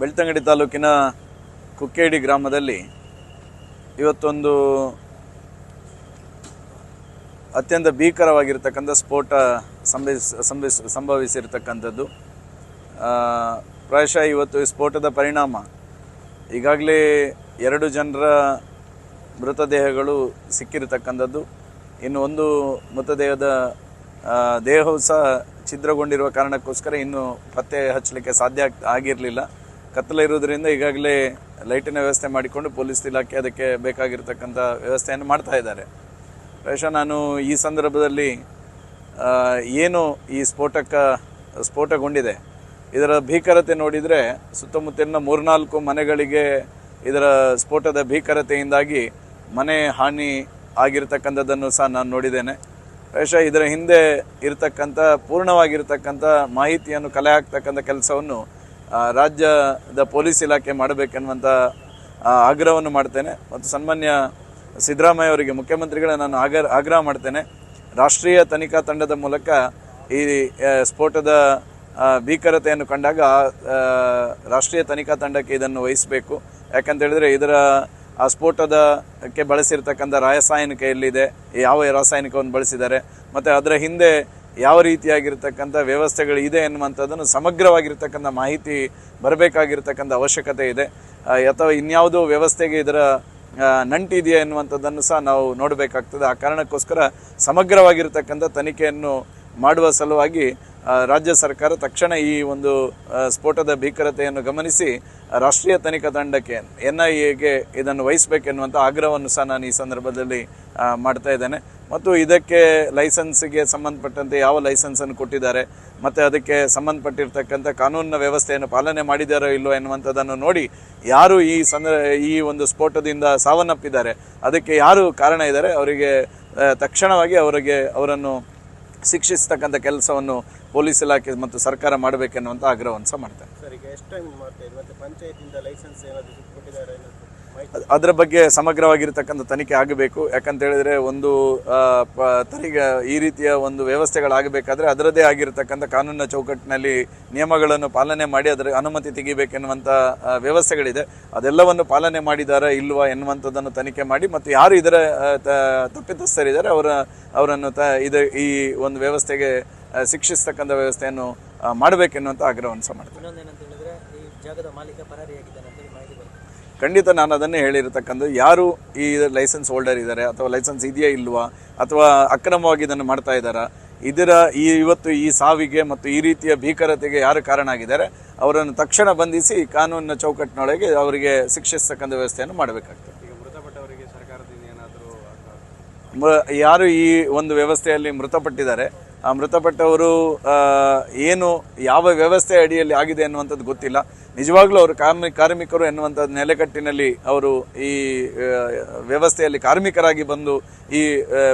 ಬೆಳ್ತಂಗಡಿ ತಾಲೂಕಿನ ಕುಕ್ಕೇಡಿ ಗ್ರಾಮದಲ್ಲಿ ಇವತ್ತೊಂದು ಅತ್ಯಂತ ಭೀಕರವಾಗಿರ್ತಕ್ಕಂಥ ಸ್ಫೋಟ ಸಂಭವಿಸ್ ಸಂಭವಿಸ್ ಸಂಭವಿಸಿರ್ತಕ್ಕಂಥದ್ದು. ಪ್ರಾಯಶಃ ಇವತ್ತು ಸ್ಫೋಟದ ಪರಿಣಾಮ ಈಗಾಗಲೇ ಎರಡು ಜನರ ಮೃತದೇಹಗಳು ಸಿಕ್ಕಿರತಕ್ಕಂಥದ್ದು. ಇನ್ನು ಒಂದು ಮೃತದೇಹದ ದೇಹವು ಸಹ ಛಿದ್ರಗೊಂಡಿರುವ ಕಾರಣಕ್ಕೋಸ್ಕರ ಇನ್ನು ಪತ್ತೆ ಹಚ್ಚಲಿಕ್ಕೆ ಸಾಧ್ಯ ಆಗಿರಲಿಲ್ಲ. ಕತ್ತಲೆ ಇರೋದ್ರಿಂದ ಈಗಾಗಲೇ ಲೈಟಿನ ವ್ಯವಸ್ಥೆ ಮಾಡಿಕೊಂಡು ಪೊಲೀಸ್ ಇಲಾಖೆ ಅದಕ್ಕೆ ಬೇಕಾಗಿರ್ತಕ್ಕಂಥ ವ್ಯವಸ್ಥೆಯನ್ನು ಮಾಡ್ತಾ ಇದ್ದಾರೆ. ಪ್ರಾಯಶಃ ನಾನು ಈ ಸಂದರ್ಭದಲ್ಲಿ ಏನು ಈ ಸ್ಫೋಟಕ, ಸ್ಫೋಟಗೊಂಡಿದೆ, ಇದರ ಭೀಕರತೆ ನೋಡಿದರೆ ಸುತ್ತಮುತ್ತಲಿನ ಮೂರ್ನಾಲ್ಕು ಮನೆಗಳಿಗೆ ಇದರ ಸ್ಫೋಟದ ಭೀಕರತೆಯಿಂದಾಗಿ ಮನೆ ಹಾನಿ ಆಗಿರ್ತಕ್ಕಂಥದ್ದನ್ನು ಸಹ ನಾನು ನೋಡಿದ್ದೇನೆ. ಪ್ರಾಯಶಃ ಇದರ ಹಿಂದೆ ಇರತಕ್ಕಂಥ, ಪೂರ್ಣವಾಗಿರ್ತಕ್ಕಂಥ ಮಾಹಿತಿಯನ್ನು ಕಲೆ ಹಾಕ್ತಕ್ಕಂಥ ಕೆಲಸವನ್ನು ರಾಜ್ಯದ ಪೊಲೀಸ್ ಇಲಾಖೆ ಮಾಡಬೇಕೆನ್ನುವಂಥ ಆಗ್ರಹವನ್ನು ಮಾಡ್ತೇನೆ. ಮತ್ತು ಸನ್ಮಾನ್ಯ ಸಿದ್ದರಾಮಯ್ಯ ಅವರಿಗೆ, ಮುಖ್ಯಮಂತ್ರಿಗಳ, ನಾನು ಆಗ ಆಗ್ರಹ ಮಾಡ್ತೇನೆ. ರಾಷ್ಟ್ರೀಯ ತನಿಖಾ ತಂಡದ ಮೂಲಕ ಈ ಸ್ಫೋಟದ ಭೀಕರತೆಯನ್ನು ಕಂಡಾಗ ರಾಷ್ಟ್ರೀಯ ತನಿಖಾ ತಂಡಕ್ಕೆ ಇದನ್ನು ವಹಿಸಬೇಕು. ಯಾಕಂತೇಳಿದರೆ ಇದರ, ಆ ಸ್ಫೋಟದಕ್ಕೆ ಬಳಸಿರ್ತಕ್ಕಂಥ ರಾಸಾಯನಿಕ ಎಲ್ಲಿದೆ, ಯಾವ ರಾಸಾಯನಿಕವನ್ನು ಬಳಸಿದ್ದಾರೆ, ಮತ್ತು ಅದರ ಹಿಂದೆ ಯಾವ ರೀತಿಯಾಗಿರ್ತಕ್ಕಂಥ ವ್ಯವಸ್ಥೆಗಳು ಇದೆ ಎನ್ನುವಂಥದ್ದನ್ನು ಸಮಗ್ರವಾಗಿರ್ತಕ್ಕಂಥ ಮಾಹಿತಿ ಬರಬೇಕಾಗಿರ್ತಕ್ಕಂಥ ಅವಶ್ಯಕತೆ ಇದೆ. ಅಥವಾ ಇನ್ಯಾವುದೋ ವ್ಯವಸ್ಥೆಗೆ ಇದರ ನಂಟಿದೆಯಾ ಎನ್ನುವಂಥದ್ದನ್ನು ಸಹ ನಾವು ನೋಡಬೇಕಾಗ್ತದೆ. ಆ ಕಾರಣಕ್ಕೋಸ್ಕರ ಸಮಗ್ರವಾಗಿರ್ತಕ್ಕಂಥ ತನಿಖೆಯನ್ನು ಮಾಡುವ ಸಲುವಾಗಿ ರಾಜ್ಯ ಸರ್ಕಾರ ತಕ್ಷಣ ಈ ಒಂದು ಸ್ಫೋಟದ ಭೀಕರತೆಯನ್ನು ಗಮನಿಸಿ, ರಾಷ್ಟ್ರೀಯ ತನಿಖಾ ತಂಡಕ್ಕೆ ಎನ್ ಐ ಎಗೆ ಇದನ್ನು ವಹಿಸಬೇಕೆನ್ನುವಂಥ ಆಗ್ರಹವನ್ನು ಸಹ ನಾನು ಈ ಸಂದರ್ಭದಲ್ಲಿ ಮಾಡ್ತಾ ಇದ್ದೇನೆ. ಮತ್ತು ಇದಕ್ಕೆ ಲೈಸೆನ್ಸ್ಗೆ ಸಂಬಂಧಪಟ್ಟಂತೆ ಯಾವ ಲೈಸೆನ್ಸನ್ನು ಕೊಟ್ಟಿದ್ದಾರೆ, ಮತ್ತು ಅದಕ್ಕೆ ಸಂಬಂಧಪಟ್ಟಿರ್ತಕ್ಕಂಥ ಕಾನೂನಿನ ವ್ಯವಸ್ಥೆಯನ್ನು ಪಾಲನೆ ಮಾಡಿದಾರೋ ಇಲ್ಲೋ ಎನ್ನುವಂಥದ್ದನ್ನು ನೋಡಿ ಯಾರು ಈ ಸಂದರ್ಭ ಈ ಒಂದು ಸ್ಫೋಟದಿಂದ ಸಾವನ್ನಪ್ಪಿದ್ದಾರೆ, ಅದಕ್ಕೆ ಯಾರು ಕಾರಣ ಇದ್ದಾರೆ, ಅವರಿಗೆ ತಕ್ಷಣವಾಗಿ ಅವರಿಗೆ ಅವರನ್ನು ಶಿಕ್ಷಿಸ್ತಕ್ಕಂಥ ಕೆಲಸವನ್ನು ಪೊಲೀಸ್ ಇಲಾಖೆ ಮತ್ತು ಸರ್ಕಾರ ಮಾಡಬೇಕೆನ್ನುವಂಥ ಆಗ್ರಹವನ್ನು ಸಹ ಮಾಡ್ತಾರೆ. ಅದರ ಬಗ್ಗೆ ಸಮಗ್ರವಾಗಿರ್ತಕ್ಕಂಥ ತನಿಖೆ ಆಗಬೇಕು. ಯಾಕಂತ ಹೇಳಿದ್ರೆ ಒಂದು ತನಿಖೆ ಈ ರೀತಿಯ ಒಂದು ವ್ಯವಸ್ಥೆಗಳಾಗಬೇಕಾದ್ರೆ ಅದರದೇ ಆಗಿರತಕ್ಕಂಥ ಕಾನೂನಿನ ಚೌಕಟ್ಟಿನಲ್ಲಿ ನಿಯಮಗಳನ್ನು ಪಾಲನೆ ಮಾಡಿ ಅದರ ಅನುಮತಿ ತೆಗಿಬೇಕೆನ್ನುವಂಥ ವ್ಯವಸ್ಥೆಗಳಿದೆ. ಅದೆಲ್ಲವನ್ನು ಪಾಲನೆ ಮಾಡಿದಾರಾ ಇಲ್ವಾ ಎನ್ನುವಂಥದ್ದನ್ನು ತನಿಖೆ ಮಾಡಿ ಮತ್ತು ಯಾರು ಇದರ ತಪ್ಪಿತಸ್ಥರಿದ್ದಾರೆ ಅವರ, ಅವರನ್ನು ತ, ಇದು, ಈ ಒಂದು ವ್ಯವಸ್ಥೆಗೆ ಶಿಕ್ಷಿಸ್ತಕ್ಕಂಥ ವ್ಯವಸ್ಥೆಯನ್ನು ಮಾಡಬೇಕೆನ್ನುವಂಥ ಆಗ್ರಹವನ್ನು ಸಹ ಮಾಡ್ತಾರೆ. ಖಂಡಿತ ನಾನು ಅದನ್ನೇ ಹೇಳಿರ್ತಕ್ಕಂಥ ಯಾರು ಈ ಲೈಸೆನ್ಸ್ ಹೋಲ್ಡರ್ ಇದ್ದಾರೆ ಅಥವಾ ಲೈಸೆನ್ಸ್ ಇದೆಯಾ ಇಲ್ವಾ ಅಥವಾ ಅಕ್ರಮವಾಗಿ ಇದನ್ನು ಮಾಡ್ತಾ ಇದ್ದಾರಾ ಇದರ ಈ ಇವತ್ತು ಈ ಸಾವಿಗೆ ಮತ್ತು ಈ ರೀತಿಯ ಭೀಕರತೆಗೆ ಯಾರು ಕಾರಣ ಆಗಿದ್ದಾರೆ ಅವರನ್ನು ತಕ್ಷಣ ಬಂಧಿಸಿ ಕಾನೂನಿನ ಚೌಕಟ್ಟಿನೊಳಗೆ ಅವರಿಗೆ ಶಿಕ್ಷಿಸ್ತಕ್ಕಂಥ ವ್ಯವಸ್ಥೆಯನ್ನು ಮಾಡಬೇಕಾಗ್ತದೆ. ಈಗ ಮೃತಪಟ್ಟವರಿಗೆ ಸರ್ಕಾರದಿಂದ ಏನಾದರೂ ಯಾರು ಈ ಒಂದು ವ್ಯವಸ್ಥೆಯಲ್ಲಿ ಮೃತಪಟ್ಟಿದ್ದಾರೆ ಆ ಮೃತಪಟ್ಟವರು ಏನು ಯಾವ ವ್ಯವಸ್ಥೆ ಅಡಿಯಲ್ಲಿ ಆಗಿದೆ ಅನ್ನುವಂಥದ್ದು ಗೊತ್ತಿಲ್ಲ. ನಿಜವಾಗ್ಲೂ ಅವರು ಕಾರ್ಮಿ ಕಾರ್ಮಿಕರು ಎನ್ನುವಂಥ ನೆಲೆಕಟ್ಟಿನಲ್ಲಿ ಅವರು ಈ ವ್ಯವಸ್ಥೆಯಲ್ಲಿ ಕಾರ್ಮಿಕರಾಗಿ ಬಂದು ಈ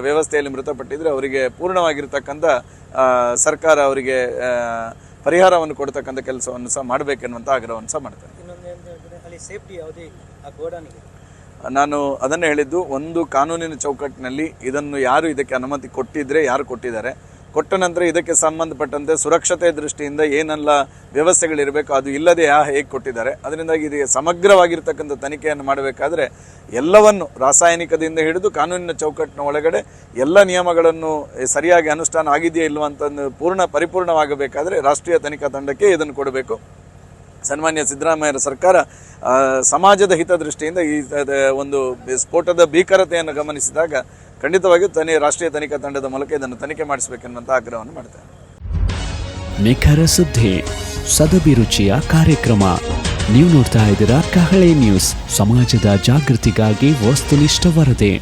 ವ್ಯವಸ್ಥೆಯಲ್ಲಿ ಮೃತಪಟ್ಟಿದ್ರೆ ಅವರಿಗೆ ಪೂರ್ಣವಾಗಿರ್ತಕ್ಕಂಥ ಸರ್ಕಾರ ಅವರಿಗೆ ಪರಿಹಾರವನ್ನು ಕೊಡ್ತಕ್ಕಂಥ ಕೆಲಸವನ್ನು ಸಹ ಮಾಡಬೇಕೆನ್ನುವಂಥ ಆಗ್ರಹವನ್ನು ಸಹ ಮಾಡ್ತಾರೆ. ನಾನು ಅದನ್ನೇ ಹೇಳಿದ್ದು ಒಂದು ಕಾನೂನಿನ ಚೌಕಟ್ಟಿನಲ್ಲಿ ಇದನ್ನು ಯಾರು ಇದಕ್ಕೆ ಅನುಮತಿ ಕೊಟ್ಟಿದ್ರೆ ಯಾರು ಕೊಟ್ಟಿದ್ದಾರೆ ಕೊಟ್ಟ ನಂತರ ಇದಕ್ಕೆ ಸಂಬಂಧಪಟ್ಟಂತೆ ಸುರಕ್ಷತೆ ದೃಷ್ಟಿಯಿಂದ ಏನೆಲ್ಲ ವ್ಯವಸ್ಥೆಗಳಿರಬೇಕು ಅದು ಇಲ್ಲದೆ ಹೇಗೆ ಕೊಟ್ಟಿದ್ದಾರೆ. ಅದರಿಂದಾಗಿ ಇದಕ್ಕೆ ಸಮಗ್ರವಾಗಿರ್ತಕ್ಕಂಥ ತನಿಖೆಯನ್ನು ಮಾಡಬೇಕಾದ್ರೆ ಎಲ್ಲವನ್ನು ರಾಸಾಯನಿಕದಿಂದ ಹಿಡಿದು ಕಾನೂನಿನ ಚೌಕಟ್ಟಿನ ಒಳಗಡೆ ಎಲ್ಲ ನಿಯಮಗಳನ್ನು ಸರಿಯಾಗಿ ಅನುಷ್ಠಾನ ಆಗಿದೆಯೇ ಇಲ್ವ ಅಂತಂದು ಪೂರ್ಣ ಪರಿಪೂರ್ಣವಾಗಬೇಕಾದ್ರೆ ರಾಷ್ಟ್ರೀಯ ತನಿಖಾ ತಂಡಕ್ಕೆ ಇದನ್ನು ಕೊಡಬೇಕು. ಸನ್ಮಾನ್ಯ ಸಿದ್ದರಾಮಯ್ಯರ ಸರ್ಕಾರ ಸಮಾಜದ ಹಿತದೃಷ್ಟಿಯಿಂದ ಈ ಒಂದು ಸ್ಫೋಟದ ಭೀಕರತೆಯನ್ನು ಗಮನಿಸಿದಾಗ ಖಂಡಿತವಾಗಿಯೂ ತನಿ, ರಾಷ್ಟ್ರೀಯ ತನಿಖಾ ತಂಡದ ಮೂಲಕ ಇದನ್ನು ತನಿಖೆ ಮಾಡಿಸಬೇಕೆನ್ನುವಂಥ ಆಗ್ರಹವನ್ನು ಮಾಡ್ತಾರೆ ನಿಖರ ಸುದ್ದಿ ಸದಭಿರುಚಿಯ ಕಾರ್ಯಕ್ರಮ. ನೀವು ನೋಡ್ತಾ ಇದ್ದೀರಾ ಕಹಳೆ ನ್ಯೂಸ್. ಸಮಾಜದ ಜಾಗೃತಿಗಾಗಿ ವಸ್ತುನಿಷ್ಠ ವರದಿ.